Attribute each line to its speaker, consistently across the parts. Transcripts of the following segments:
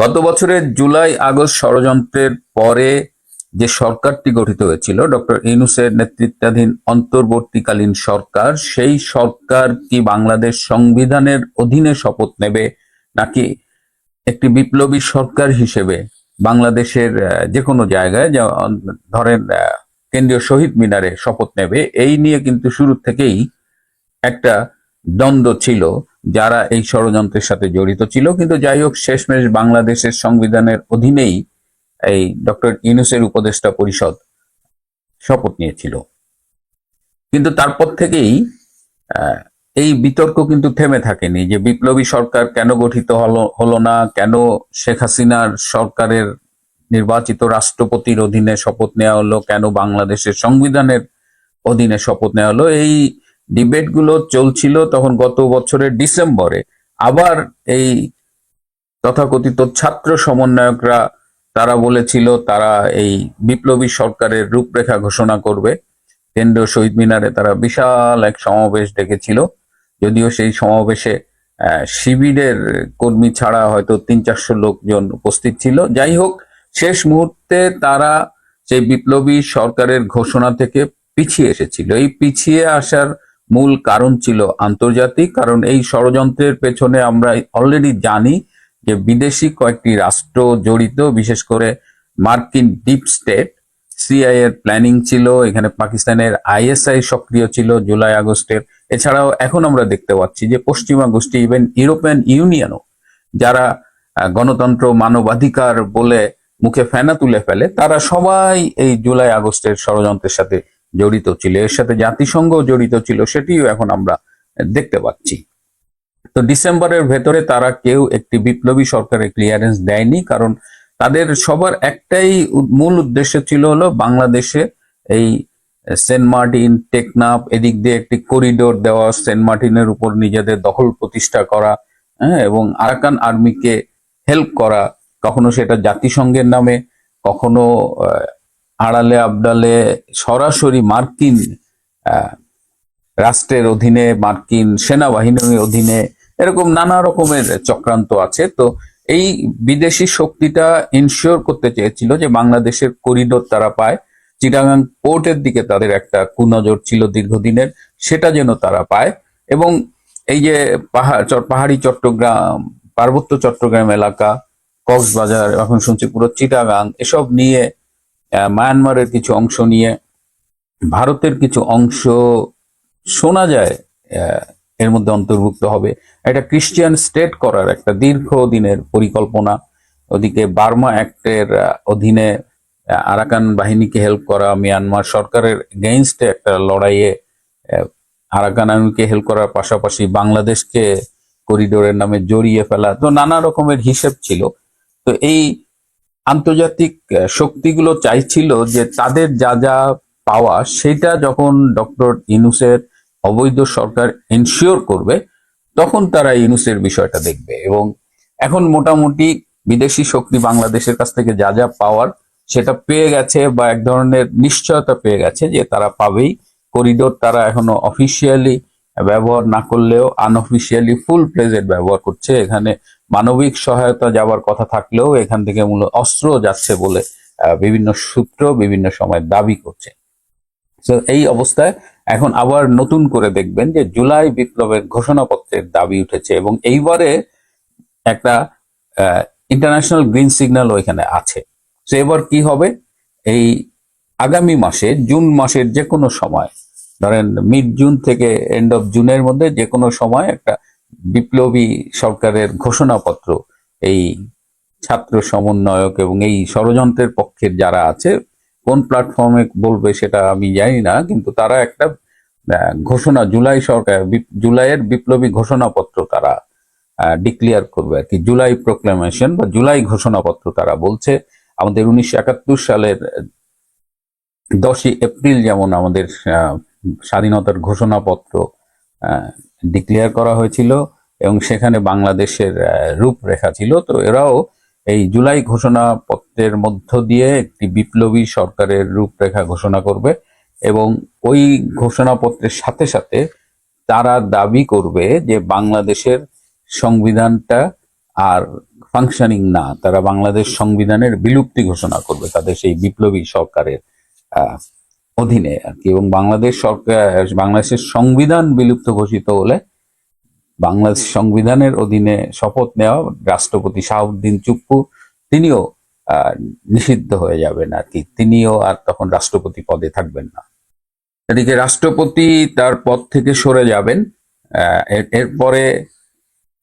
Speaker 1: গত বছরের জুলাই, আগস্ট ষড়যন্ত্রের পরে যে সরকারটি গঠিত হয়েছিল, ডক্টর ইউনুসের নেতৃত্বাধীন অন্তর্বর্তীকালীন সরকার, সেই সরকার কি বাংলাদেশ সংবিধানের অধীনে শপথ নেবে, নাকি একটি বিপ্লবী সরকার হিসেবে বাংলাদেশের যে কোনো জায়গায় ধরেন কেন্দ্রীয় শহীদ মিনারে শপথ নেবে, এই নিয়ে কিন্তু শুরু থেকেই একটা দ্বন্দ্ব ছিল। যারা এই ষড়যন্ত্রের সাথে জড়িত ছিল। কিন্তু যাই হোক, শেষমেশ বাংলাদেশের সংবিধানের অধীনেই এই ডক্টর ইউনুসের উপদেষ্টা পরিষদ শপথ নিয়েছিল। কিন্তু তারপর থেকেই এই বিতর্ক কিন্তু থেমে থাকেনি যে বিপ্লবী সরকার কেন গঠিত হলো হলো না, কেন শেখ হাসিনার সরকারের নির্বাচিত রাষ্ট্রপতির অধীনে শপথ নেওয়া হলো, কেন বাংলাদেশের সংবিধানের অধীনে শপথ নেওয়া হলো। এই ডিবেটগুলো চলছিল তখন গত বছরের ডিসেম্বরে। আবার এই তথাকথিত ছাত্র সমন্বয়করা, তারা বলেছিল তারা এই বিপ্লবী সরকারের রূপরেখা ঘোষণা করবে। কেন্দ্রীয় শহীদ মিনারে তারা বিশাল এক সমাবেশ ডেকেছিল। যদিও সেই সমাবেশে শিবিরের কর্মী ছাড়া হয়তো তিন চারশো লোকজন উপস্থিত ছিল। যাই হোক, শেষ মুহূর্তে তারা সেই বিপ্লবী সরকারের ঘোষণা থেকে পিছিয়ে এসেছিল। এই পিছিয়ে আসার মূল কারণ ছিল আন্তর্জাতিক। কারণ এই ষড়যন্ত্রের পেছনে আমরা অলরেডি জানি যে বিদেশি কয়েকটি রাষ্ট্র জড়িত, বিশেষ করে মার্কিন ডিপ স্টেট। সিআই এর প্ল্যানিং ছিল, এখানে পাকিস্তানের আইএসআই সক্রিয় ছিল জুলাই আগস্টের। এছাড়াও এখন আমরা দেখতে পাচ্ছি যে পশ্চিমা গোষ্ঠী ইভেন ইউরোপিয়ান ইউনিয়নও যারা গণতন্ত্র, মানবাধিকার বলে মুখে ফেনা তুলে ফেলে, তারা সবাই এই জুলাই আগস্টের ষড়যন্ত্রের সাথে জড়িত ছিল, এর সাথে জাতিসংঘ জড়িত ছিল, সেটিও এখন আমরা দেখতে পাচ্ছি। তো ডিসেম্বরের ভেতরে তারা কেউ একটি বিপ্লবী সরকারের ক্লিয়ারেন্স দেয়নি, কারণ তাদের সবার একটাই মূল উদ্দেশ্য ছিল হলো বাংলাদেশে এই সেন্ট মার্টিন, টেকনাফ, এদিক দিয়ে একটি করিডোর দেওয়া, সেন্ট মার্টিনের উপর নিজেদের দখল প্রতিষ্ঠা করা হ্যাঁ এবং আরাকান আর্মিকে হেল্প করা, কখনো সেটা জাতিসংঘের নামে, কখনো আড়ালে, আবডালে সরাসরি মার্কিন রাষ্ট্রের অধীনে, মার্কিন সেনাবাহিনীর অধীনে এরকম নানা রকমের চক্রান্ত আছে। তো এই বিদেশি শক্তিটা ইনশিওর করতে চেয়েছিল যে বাংলাদেশের করিডোর তারা পায়। চিটাগাং পোর্টের দিকে তাদের একটা কুনজর ছিল দীর্ঘদিনের, সেটা যেন তারা পায়। এবং এই যে পাহাড় পাহাড়ি চট্টগ্রাম, পার্বত্য চট্টগ্রাম এলাকা, কক্সবাজার, এখন শুনছি পুরো চিটাগাং, এসব নিয়ে মায়ানমারের কিছু অংশ নিয়ে ভারতের কিছু অংশ শোনা যায় এর মধ্যে অন্তর্ভুক্ত হবে। এটা ক্রিশ্চিয়ান স্টেট করার একটা দীর্ঘ দিনের পরিকল্পনা। ওদিকে বার্মা অ্যাক্টের অধীনে আরাকান বাহিনীকে হেল্প করা, মিয়ানমার সরকারের গেইনস্টে একটা লড়াইয়ে আরাকান আর্মিকে হেল্প করার পাশাপাশি বাংলাদেশকে করিডোরের নামে জড়িয়ে ফেলা। তো নানা রকমের হিসেব ছিল। তো এই আন্তর্জাতিক শক্তিগুলো চাইছিল যে তাদের যা যা পাওয়া সেটা যখন ডক্টর ইনুসের অবৈধ সরকার এনশিওর করবে, তখন তারা ইনুসের বিষয়টা দেখবে। এবং এখন মোটামুটি বিদেশি শক্তি বাংলাদেশের কাছ থেকে যা যা পাওয়ার সেটা পেয়ে গেছে বা এক ধরনের নিশ্চয়তা পেয়ে গেছে যে তারা পাবেই। করিডোর তারা এখনও অফিসিয়ালি ব্যবহার না করলেও আনঅফিসিয়ালি ফুল প্লেজেড ব্যবহার করছে। এখানে মানবিক সহায়তা যাওয়ার কথা থাকলেও এখান থেকে মূলত অস্ত্র যাচ্ছে বলে বিভিন্ন সূত্র বিভিন্ন সময় দাবি করছে। তো এই অবস্থায় এখন আবার নতুন করে দেখবেন যে জুলাই বিপ্লবের ঘোষণাপত্রের দাবি উঠেছে এবং এইবারে একটা ইন্টারন্যাশনাল গ্রিন সিগন্যাল এখানে আছে। তো এবার কি হবে? এই আগামী মাসে, জুন মাসের যে কোনো সময়, ধরেন মিড জুন থেকে এন্ড অফ জুনের মধ্যে যে কোনো সময় একটা বিপ্লবী সরকারের ঘোষণাপত্র, এই ছাত্র সমন্বয়ক এবং এই ষড়যন্ত্রের পক্ষের যারা আছে, কোন প্ল্যাটফর্মে বলবে সেটা আমি জানি না, কিন্তু তারা একটা ঘোষণা, জুলাই সরকার জুলাইয়ের বিপ্লবী ঘোষণাপত্র তারা ডিক্লেয়ার করবে আর কি। জুলাই প্রোক্লেমেশন বা জুলাই ঘোষণাপত্র তারা বলছে। আমাদের উনিশশো একাত্তর সালের দশই এপ্রিল যেমন আমাদের স্বাধীনতার ঘোষণাপত্র ডিক্লেয়ার করা হয়েছিল এবং সেখানে বাংলাদেশের রূপরেখা ছিল। তো এরাও এই জুলাই ঘোষণাপত্রের মধ্য দিয়ে একটি বিপ্লবী সরকারের রূপরেখা ঘোষণা করবে এবং ওই ঘোষণাপত্রের সাথে সাথে তারা দাবি করবে যে বাংলাদেশের সংবিধানটা আর ফাংশনিং না, তারা বাংলাদেশ সংবিধানের বিলুপ্তি ঘোষণা করবে, তাদের সেই বিপ্লবী সরকারের অধীনে আর কি এবং বাংলাদেশ সরকার, বাংলাদেশের সংবিধান বিলুপ্ত ঘোষিত হলে বাংলাদেশ সংবিধানের অধীনে শপথ নেওয়া রাষ্ট্রপতি শাহাবুদ্দিন চুপ্পু তিনিও নিষিদ্ধ হয়ে যাবেন আর কি তিনিও আর তখন রাষ্ট্রপতি পদে থাকবেন না। এদিকে রাষ্ট্রপতি তার পদ থেকে সরে যাবেন এরপরে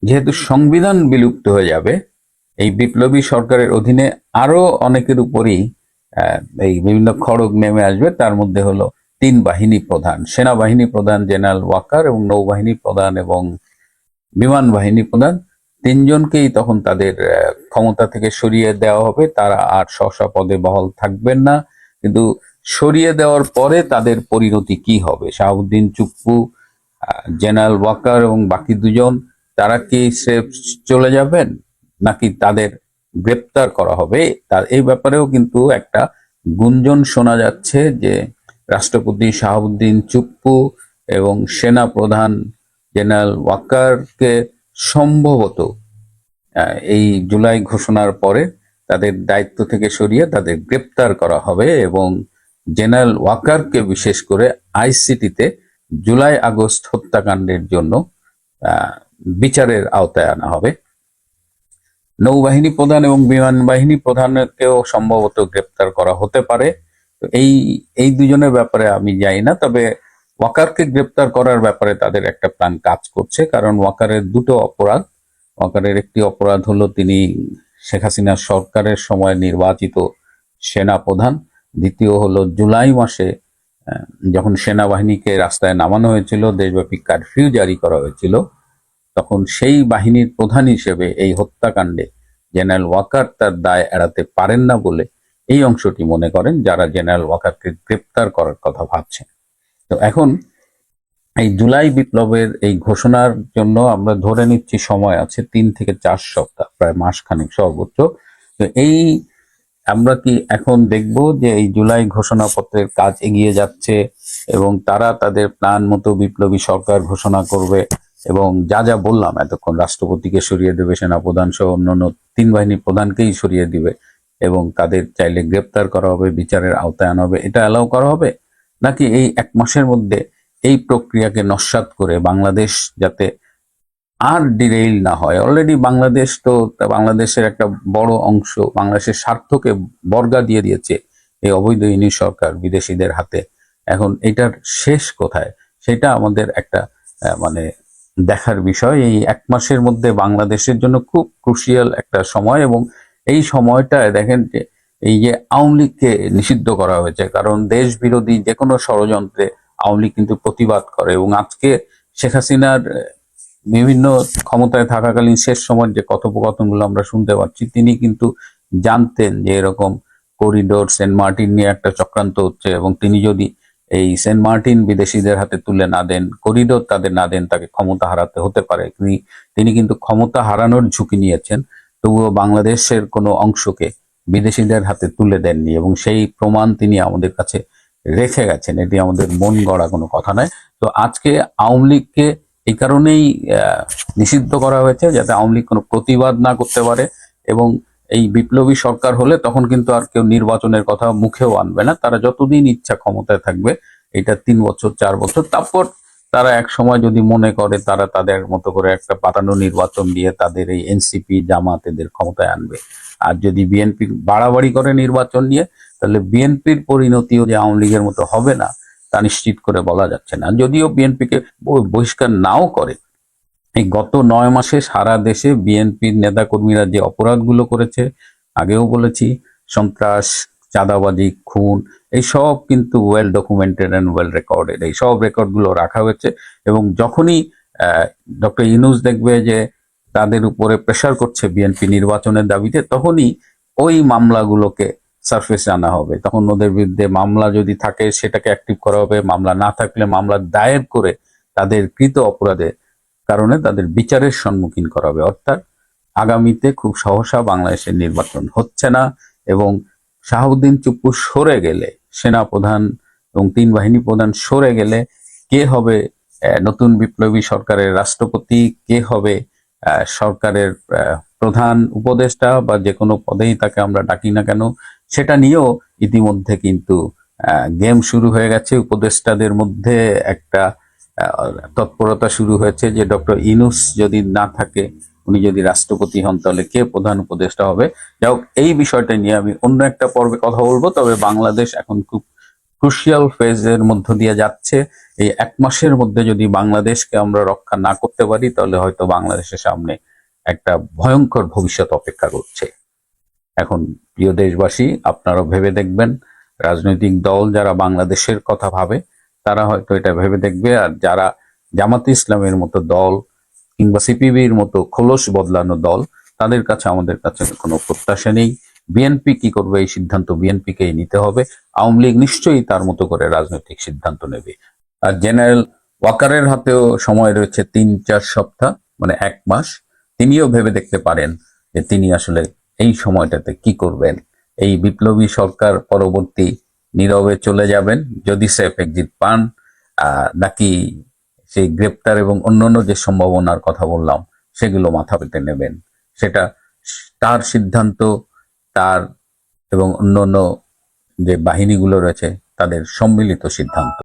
Speaker 1: যেহেতু সংবিধান বিলুপ্ত হয়ে যাবে, এই বিপ্লবী সরকারের অধীনে আরও অনেকের উপরই এই বিভিন্ন খড়গ নেমে আসবে। তার মধ্যে হলো তিন বাহিনী প্রধান, সেনাবাহিনী প্রধান, জেনারেল ওয়াকার এবং নৌবাহিনী প্রধান এবং বিমান বাহিনী প্রধান। তিনজনকেই তখন তাদের ক্ষমতা থেকে সরিয়ে দেওয়া হবে। তারা আর স্ব পদে বহাল থাকবেন না। কিন্তু সরিয়ে দেওয়ার পরে তাদের পরিণতি কি হবে? শাহাবুদ্দিন চুপ্পু জেনারেল ওয়াকার এবং বাকি দুজন, তারা কি সে চলে যাবেন? নাকি তাদের গ্রেপ্তার করা হবে। তার এই ব্যাপারেও কিন্তু একটা গুঞ্জন শোনা যাচ্ছে যে রাষ্ট্রপতি শাহাবুদ্দিন চুপ্পু এবং সেনা প্রধান জেনারেল ওয়াকারকে সম্ভবত এই জুলাই ঘোষণার পরে তাদের দায়িত্ব থেকে সরিয়ে তাদের গ্রেপ্তার করা হবে এবং জেনারেল ওয়াকারকে বিশেষ করে আইসিটিতে জুলাই আগস্ট হত্যাকাণ্ডের জন্য বিচারের আওতায় আনা হবে। নৌবাহিনী প্রধান এবং বিমান বাহিনী প্রধানকেও সম্ভবত গ্রেপ্তার করা হতে পারে। এই এই দুজনের ব্যাপারে আমি জানি না, তবে ওয়াকারকে গ্রেপ্তার করার ব্যাপারে তাদের একটা প্ল্যান কাজ করছে, কারণ ওয়াকারের দুটো অপরাধ। ওয়াকারের একটি অপরাধ হলো তিনি শেখ হাসিনা সরকারের সময় নির্বাচিত সেনা প্রধান। দ্বিতীয় হলো জুলাই মাসে যখন সেনাবাহিনীকে রাস্তায় নামানো হয়েছিল, দেশব্যাপী কারফিউ জারি করা হয়েছিল। তখন সেই বাহিনীর প্রধান হিসেবে এই হত্যাকাণ্ডে জেনারেল ওয়াকার তার দায় এড়াতে পারেন না বলে এই অংশটি মনে করেন, যারা জেনারেল ওয়াকারকে গ্রেপ্তার করার কথা ভাবছেন। তো এখন এই জুলাই বিপ্লবের এই ঘোষণার জন্য আমরা ধরে নিচ্ছি সময় আছে তিন থেকে চার সপ্তাহ, প্রায় মাসখানেক সর্বোচ্চ। তো এই আমরা কি এখন দেখব যে এই জুলাই ঘোষণাপত্রের কাজ এগিয়ে যাচ্ছে এবং তারা তাদের প্ল্যান মতো বিপ্লবী সরকার ঘোষণা করবে? এবং যা যা বললাম, এতক্ষণ রাষ্ট্রপতিকে সরিয়ে দেবে সেনাপ্রধান সহ অন্যান্য তিন বাহিনী প্রধানকেই সরিয়ে দিবে এবং তাদের চাইলে গ্রেপ্তার করা হবে, বিচারের আওতায় আনা হবে, এটা অ্যালাউ করা হবে? নাকি এই এক মাসের মধ্যে এই প্রক্রিয়াকে নস্যাৎ করে বাংলাদেশ যাতে আর ডিরেইল না হয়? অলরেডি বাংলাদেশ তো, বাংলাদেশের একটা বড় অংশ, বাংলাদেশের স্বার্থকে বর্গা দিয়ে দিয়েছে এই অবৈধ ইনি সরকার বিদেশিদের হাতে। এখন এটার শেষ কোথায়? সেটা আমাদের একটা মানে দেখার বিষয়। এই এক মাসের মধ্যে বাংলাদেশের জন্য খুব ক্রুশিয়াল একটা সময় এবং এই সময়টায় দেখেন যে এই যে আওয়ামী লীগকে নিষিদ্ধ করা হয়েছে, কারণ দেশ বিরোধী যে কোনো ষড়যন্ত্রে আওয়ামী লীগ কিন্তু প্রতিবাদ করে এবং আজকে শেখ হাসিনার বিভিন্ন ক্ষমতায় থাকাকালীন শেষ সময় যে কথোপকথনগুলো আমরা শুনতে পাচ্ছি, তিনি কিন্তু জানতেন যে এরকম করিডোর সেন্ট মার্টিন নিয়ে একটা চক্রান্ত হচ্ছে এবং তিনি যদি এই সেন্ট মার্টিন বিদেশিদের হাতে তুলে না দেন, করিডোর তাদের না দেন, তাকে ক্ষমতা হারাতে হতে পারে। তিনি কিন্তু ক্ষমতা হারানোর ঝুঁকি নিয়েছেন, তবুও বাংলাদেশের কোনো অংশকে বিদেশিদের হাতে তুলে দেননি এবং সেই প্রমাণ তিনি আমাদের কাছে রেখে গেছেন। এটি আমাদের মন গড়া কোনো কথা নয়। তো আজকে আওয়ামী লীগকে এই কারণেই নিষিদ্ধ করা হয়েছে যাতে আওয়ামী লীগ কোনো প্রতিবাদ না করতে পারে এবং এই বিপ্লবী সরকার হলে তখন কিন্তু আর কেউ নির্বাচনের কথা মুখেও আনবে না। তারা যতদিন ইচ্ছা ক্ষমতায় থাকবে, এটা তিন বছর, চার বছর, তারপর তারা এক সময় যদি মনে করে তারা তাদের মতো করে একটা পাতানো নির্বাচন দিয়ে তাদের এই এনসিপি জামাত এদের ক্ষমতায় আনবে। আর যদি বিএনপি বাড়াবাড়ি করে নির্বাচন নিয়ে, তাহলে বিএনপির পরিণতিও যে আওয়ামী লীগের মতো হবে না, তা নিশ্চিত করে বলা যাচ্ছে না। যদিও বিএনপিকে বহিষ্কার নাও করে এই গত নয় মাসে সারা দেশে বিএনপির নেতাকর্মীরা যে অপরাধগুলো করেছে, আগেও বলেছি, সন্ত্রাস, চাঁদাবাজি, খুন, এই সব কিন্তু well documented and well recorded এই সব রেকর্ডগুলো রাখা হয়েছে এবং যখনই ডক্টর ইনুস দেখবে যে তাদের উপরে প্রেশার করছে বিএনপি নির্বাচনের দাবিতে, তখনই ওই মামলাগুলোকে সারফেসে আনা হবে। তখন ওদের বিরুদ্ধে মামলা যদি থাকে, সেটাকে অ্যাক্টিভ করা হবে। মামলা না থাকলে মামলা দায়ের করে তাদের কৃত অপরাধের কারণে তাদের বিচারের সম্মুখীন করা হবে। অর্থাৎ আগামীতে খুব সহসা বাংলাদেশের নির্বাচন হচ্ছে না এবং শাহাবুদ্দিন চুপ্পু সরে গেলে, সেনা প্রধান এবং তিন বাহিনী প্রধান সরে গেলে কে হবে নতুন বিপ্লবী সরকারের রাষ্ট্রপতি, কে হবে সরকারের প্রধান উপদেষ্টা বা যে কোনো পদেই তাকে আমরা ডাকি না কেন, সেটা নিয়েও ইতিমধ্যে কিন্তু গেম শুরু হয়ে গেছে। উপদেষ্টাদের মধ্যে একটা তৎপরতা শুরু হয়েছে যে ডক্টর ইনুস যদি না থাকে, উনি যদি রাষ্ট্রপতি হন, তাহলে কে প্রধান উপদেষ্টা হবে? যাই হোক, এই বিষয়টা নিয়ে আমি অন্য একটা পর্বে কথা বলব, তবে বাংলাদেশ এখন খুব ক্রুশিয়াল ফেজের মধ্য দিয়ে যাচ্ছে। এই এক মাসের মধ্যে যদি বাংলাদেশকে আমরা রক্ষা না করতে পারি, তাহলে হয়তো বাংলাদেশের সামনে একটা ভয়ঙ্কর ভবিষ্যৎ অপেক্ষা করছে। এখন প্রিয় দেশবাসী আপনারা ভেবে দেখবেন, রাজনৈতিক দল যারা বাংলাদেশের কথা ভাবে তারা হয়তো এটা ভেবে দেখবে। আর যারা জামাতে ইসলামের মতো দল কিংবা সিপিবির মতো খোলস বদলানো দল, তাদের কাছে, আমাদের কাছে কোনো প্রত্যাশা নেই। বিএনপি কি করবে এই সিদ্ধান্ত বিএনপিকেই নিতে হবে। আওয়ামী লীগ নিশ্চয়ই তার মতো করে রাজনৈতিক সিদ্ধান্ত নেবে। আর জেনারেল ওয়াকারের হাতেও সময় রয়েছে তিন, চার সপ্তাহ মানে এক মাস। তিনিও ভেবে দেখতে পারেন যে তিনি আসলে এই সময়টাতে কি করবেন। এই বিপ্লবী সরকার পরবর্তী নীরবে চলে যাবেন। যদি সেফ এক্সিট পান নাকি সেই গ্রেপ্তার এবং অন্যান্য যে সম্ভাবনার কথা বললাম, সেগুলো মাথা পেতে নেবেন। সেটা তার সিদ্ধান্ত, তার এবং অন্যান্য যে বাহিনীগুলো রয়েছে, তাদের সম্মিলিত সিদ্ধান্ত।